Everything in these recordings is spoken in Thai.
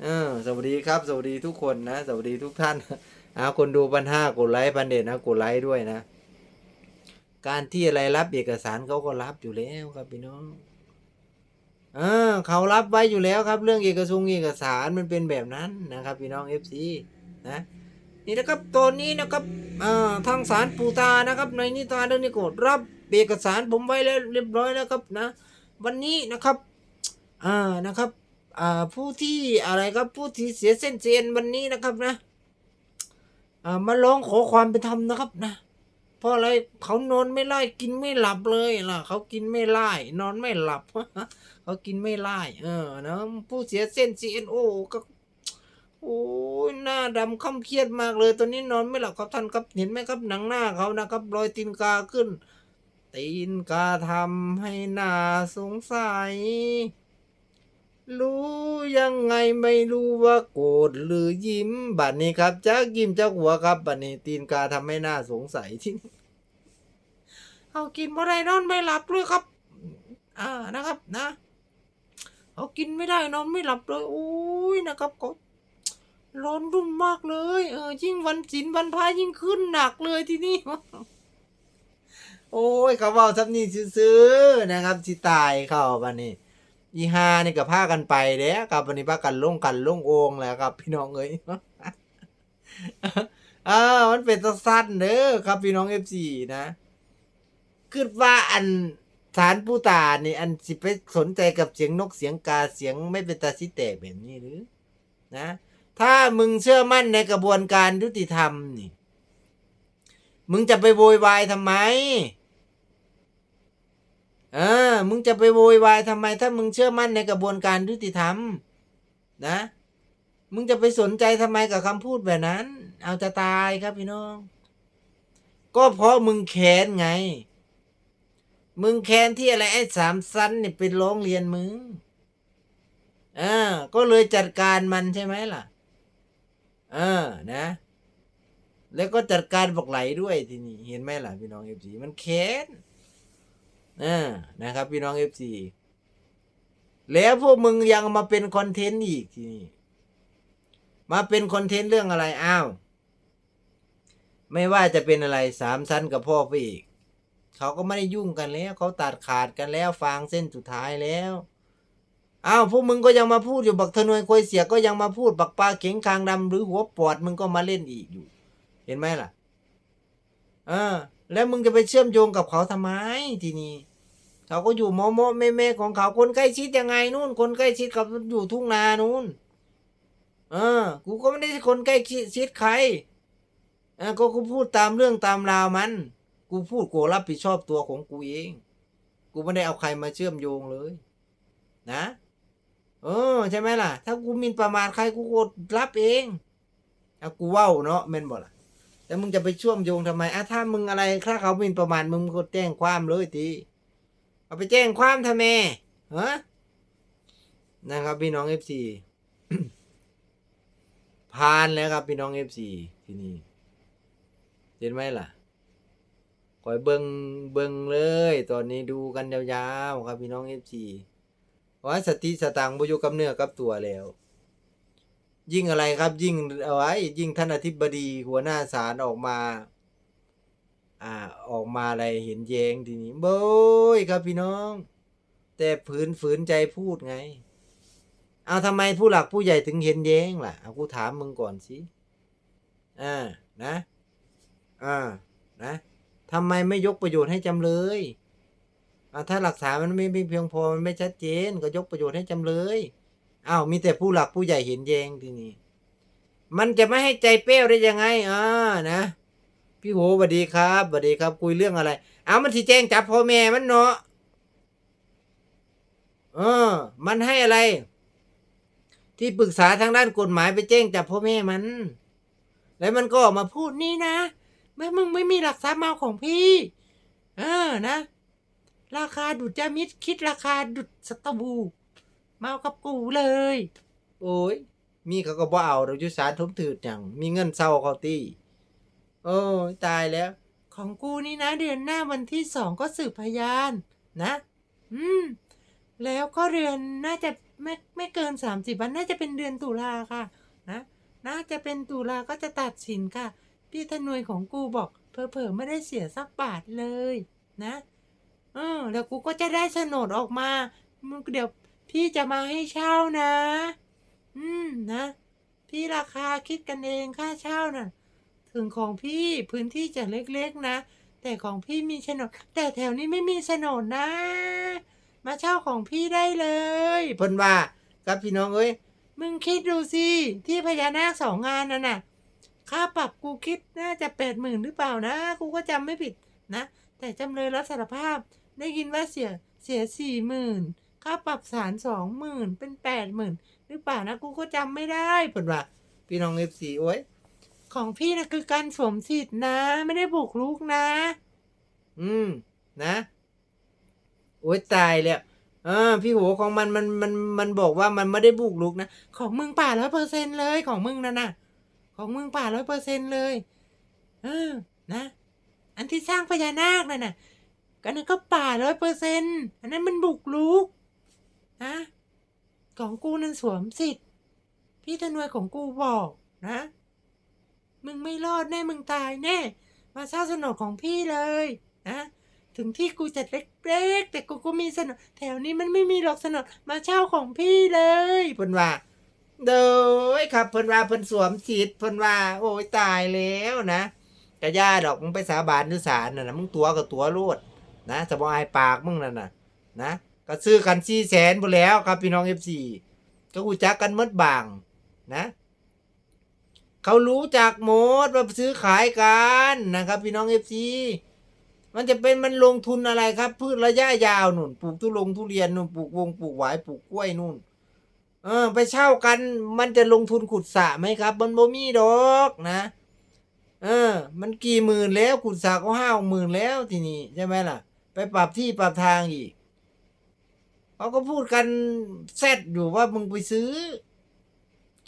เออสวัสดีครับ สวัสดีทุกคนนะ สวัสดีทุกท่านอาคนดูพันห้ากดไลค์พันเด็ดนะกดไลค์ด้วยนะ การที่อะไรรับเอกสารเขาก็รับอยู่แล้วครับพี่น้องเออเขารับไว้อยู่แล้วครับ เรื่องเอกสงเอกสารมันเป็นแบบนั้นนะครับ พี่น้องเอฟซีนะนี่นะครับตัวนี้นะครับเอ่อทางสารปูตานะครับ ในนิทานเรื่องนี้ก็รับเอกสารผมไว้แล้วเรียบร้อยแล้วครับนะ วันนี้นะครับอ่านะครับ อ่าผู้ที่อะไรครับผู้ที่เสียเส้นเซียนวันนี้นะครับนะอ่ามาร้องขอความเป็นธรรมนะครับนะเพราะอะไรเขานอนไม่ไล่กินไม่หลับเลยล่ะเขากินไม่ไล่นอนไม่หลับเขากินไม่ไล่เออนะผู้เสียเส้นเซียนโอ้ก็โอ้ยหน้าดำค่ำเครียดมากเลย ตอนนี้นอนไม่หลับครับท่านครับเห็นไหมครับหนังหน้าเขานะครับรอยตีนกาขึ้น ตีนกาทำให้หน้าสงสัย รู้ยังไงไม่รู้ว่าโกรธหรือยิ้มบัดนี้ครับจักยิ้มจักหัวครับบัดนี้ตีนกาทำให้หน้าสงสัยที่นี่เอากินบ่ได้นอนไม่หลับเลยครับ อ่านะครับนะเอากินไม่ได้นอนไม่หลับเลยโอ้ยนะครับก็ร้อนรุ่มมากเลย เออยิ่งวันศีลวันพระยิ่งขึ้นหนักเลยที่นี่โอ้ยเขาเบาซับนี่ซื้อๆนะครับสิตายเข้าบัดนี้ อีฮานี่ก็พากันไปเด้ครับวันนี้พากันลงกันลงโองแหล้วครับ พี่น้องเอ้ยเอ่ามันเป็นสั้นเด้อครับพี่น้องเอฟซีนะคิดว่าอันสารผู้ตานี่อันสิไปสนใจกับเสียงนกเสียงกาเสียงไม่เป็นตาสิแตกแบบนี้หรือ นะ ถ้ามึงเชื่อมั่นในกระบวนการยุติธรรมนี่ มึงจะไปโวยวายทำไม เออ มึงจะไปโวยวายทำไม ถ้ามึงเชื่อมั่นในกระบวนการยุติธรรม นะ มึงจะไปสนใจทำไมกับคำพูดแบบนั้น เอาจะตายครับพี่น้อง ก็เพราะมึงแค้นไง มึงแค้นที่อะไรไอ้สามสันเนี่ยเป็นร้องเรียนมึงอ่าก็เลยจัดการมันใช่ไหมล่ะเออนะ แล้วก็จัดการบอกไหลด้วยทีนี้เห็นไหมล่ะพี่น้องเอฟซีมันแค้น อ่านะครับ พี่น้องเอฟซีแล้วพวกมึงยังมาเป็นคอนเทนต์อีกทีนี้มาเป็นคอนเทนต์เรื่องอะไรอ้าว ไม่ว่าจะเป็นอะไรสามชั้นกับพ่อไปอีกเขาก็ไม่ได้ยุ่งกันแล้วเขาตัดขาดกันแล้วฟางเส้นสุดท้ายแล้วอ้าวพวกมึงก็ยังมาพูดอยู่บักทนวยควยเสียก็ยังมาพูดบักปลาเข็งคางดำหรือหัวปอดมึงก็มาเล่นอีกอยู่ เห็นไหมล่ะอ่า แล้วมึงจะไปเชื่อมโยงกับเขาทำไมทีนี้เขาก็อยู่โมโมแม่แม่ของเขาคนใกล้ชิดยังไงนู่น คนใกล้ชิดกับอยู่ทุ่งนานู่น เออ กูก็ไม่ได้คนใกล้ชิดใครเออก็กูพูดตามเรื่องตามราวมัน กูพูดกูรับผิดชอบตัวของกูเอง กูไม่ได้เอาใครมาเชื่อมโยงเลย นะเออใช่ไหมล่ะ ถ้ากูมินประมาทใครกูกดรับเองเอากูเว้าเนาะแม่นบ่ล่ะ แต่มึงจะไปเชื่อมโยงทำไมอะถ้ามึงอะไรถ้าเขาหมินประมาทมึงก็แจ้งความเลยทีเอาไปแจ้งความทำไมฮะนะครับพี่น้องเอฟซีผ่านแล้วครับพี่น้องเอฟซีที่นี่เห็นไหมล่ะคอยเบิงเบิงเลย ตอนนี้ดูกันยาวๆครับพี่น้องเอฟซีว่าสติสตังค์บุยกับเนื้อกับตัวแล้ว ยิ่งอะไรครับ ยิ่งเอาไว้ยิ่งท่านอธิบดีหัวหน้าศาลออกมา อ่าออกมาอะไรเห็นแยงทีนี้โบยครับพี่น้อง แต่ฝืนฝืนใจพูดไง เอาทำไมผู้หลักผู้ใหญ่ถึงเห็นแย้งล่ะเอากูถามมึงก่อนสิอ่านะอ่านะทำไมไม่ยกประโยชน์ให้จำเลยอ่าถ้าหลักฐานมันไม่ม่เพียงพอมันไม่ชัดเจน ก็ยกประโยชน์ให้จำเลย อ้าวมีแต่ผู้หลักผู้ใหญ่เห็นแย้งทีนี้ มันจะไม่ให้ใจเป้วได้ยังไงอ่านะ พี่โหสวัสดีครับสวัสดีครับ คุยเรื่องอะไร เอามันที่แจ้งจับพ่อแม่มันเนาะเออ มันให้อะไร ที่ปรึกษาทางด้านกฎหมายไปแจ้งจับพ่อแม่มัน แล้วมันก็ออกมาพูดนี่นะแม่มึงไม่มีหลักทรัพย์มาของพี่ เออนะ ราคาดุจามิดคิดราคาดุดสตบู มาเอากับกูเลย โอ้ย มีเขาก็บ่เอาเราจุสารทมถืดอย่างมีเงินเศร้าเขาตีโอ้ยตายแล้ว ของกูนี่นะเดือนหน้าวันที่สองก็สืบพยานนะ อืม แล้วก็เรือนน่าจะไม่ไม่เกินสามสิบวันน่าจะเป็นเดือนตุลาค่ะ นะ น่าจะเป็นตุลาก็จะตัดสินค่ะ พี่ทนวยของกูบอกเพอเพอๆไม่ได้เสียสักบาทเลย นะ เออ แล้วกูก็จะได้โฉนดออกมามึงเดี๋ยว พี่จะมาให้เช่านะ อืมนะ พี่ราคาคิดกันเองค่าเช่าน่ะ ถึงของพี่พื้นที่จะเล็กๆนะ แต่ของพี่มีโฉนด แต่แถวนี้ไม่มีโฉนดนะ มาเช่าของพี่ได้เลยเพิ่นว่าครับพี่น้องเอ้ย มึงคิดดูสิ ที่พญานาคสองงานนั่นน่ะ ค่าปรับกูคิดน่าจะแปดหมื่นหรือเปล่านะ กูก็จำไม่ผิดนะ แต่จำเลยรับสารภาพ ได้ยินว่าเสียเสียสี่หมื่น ค่าปรับศาลสองหมื่นเป็นแปดหมื่นหรือเปล่านะกูก็จำไม่ได้เพิ่นว่า พี่น้องเอฟซีโอ้ยของพี่นะคือการสวมสิทธินะ ไม่ได้บุกรุกนะ อืม นะโอ้ยตายแล้วเออพี่โหของมันมันมันมันบอกว่ามันไม่ได้บุกรุกนะ ของมึงป่าร้อยเปอร์เซ็นเลยของมึงนั่นน่ะของมึงป่าร้อยเปอร์เซ็นเลย เออ นะ อันที่สร้างพญานาคนั่นน่ะก็นั่นก็ป่าร้อยเปอร์เซ็นอันนั้นมันบุกรุก นะของกูนั่นสวมสิทธิ์ พี่ทนวยของกูบอกนะ มึงไม่รอดแน่ มึงตายแน่ มาเช่าโฉนดของพี่เลยนะถึงที่กูจะเล็กๆแต่กูก็มีโฉนดแถวนี้มันไม่มีหรอกโฉนดมาเช่าของพี่เลยเพิ่นว่าเด้อครับเพิ่นว่าเพิ่นสวมสิทธิ์เพิ่นว่า โอ้ยตายแล้วนะกะย่าดอกมึงไปสาบานหรือศาลน่ะนะมึงตัวกับตัวโลดนะจะบ่อายปากมึงนั่นน่ะ นะ ก็ซื้อกันสี่แสนพอแล้วครับพี่น้องเอฟซีก็กูจักกันมดบางนะ เขารู้จักหมดว่าซื้อขายกันนะครับ พี่น้องเอฟซีมันจะเป็นมันลงทุนอะไรครับ พืชระยะยาวนุ่นปลูกทุลงทุเรียนนุ่นปลูกวงปลูกหวายปลูกกล้วยนุ่น เออ ไปเช่ากัน มันจะลงทุนขุดสระไหมครับ มันบ่มีดอกนะ เออ มันกี่หมื่นแล้วขุดสระก็ห้าหมื่นแล้วทีนี้ใช่ไหมล่ะ ไปปรับที่ปรับทางอีก เขาก็พูดกันแซดอยู่ว่ามึงไปซื้อ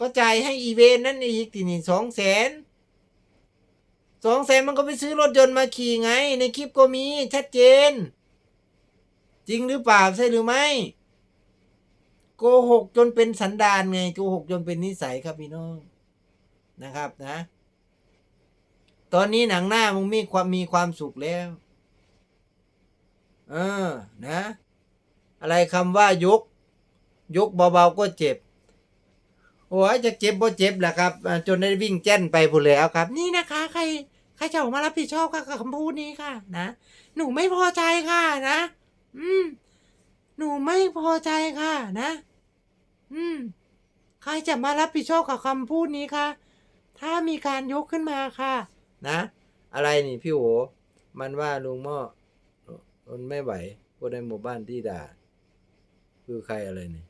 ก็จ่ายให้อีเวนนั่นอีกทีนี้สองแสนสองแสนมันก็ไปซื้อรถยนต์มาขี่ไง ในคลิปก็มีชัดเจน จริงหรือเปล่าใช่หรือไม่โกหกจนเป็นสันดานไงโกหกจนเป็นนิสัยครับพี่น้องนะครับนะ ตอนนี้หนังหน้ามึงมีความมีความสุขแล้ว เออ นะ อะไรคำว่ายก ยกเบาๆก็เจ็บ โอ้ยจะเจ็บบ่เจ็บแหละครับ จนได้วิ่งแจ้นไปพูดแล้วครับ นี่นะคะ ใครใครจะออกมารับผิดชอบกับคำพูดนี้ค่ะ นะ หนูไม่พอใจค่ะนะ อืม หนูไม่พอใจค่ะ นะ อืม ใครจะมารับผิดชอบกับคำพูดนี้คะถ้ามีการยกขึ้นมาค่ะ นะ อะไรนี่พี่โหมันว่าลุงหม้อมันไม่ไหวคนในหมู่บ้านที่ด่า คือใครอะไรนี่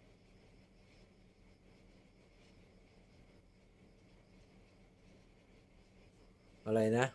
อะไรนะ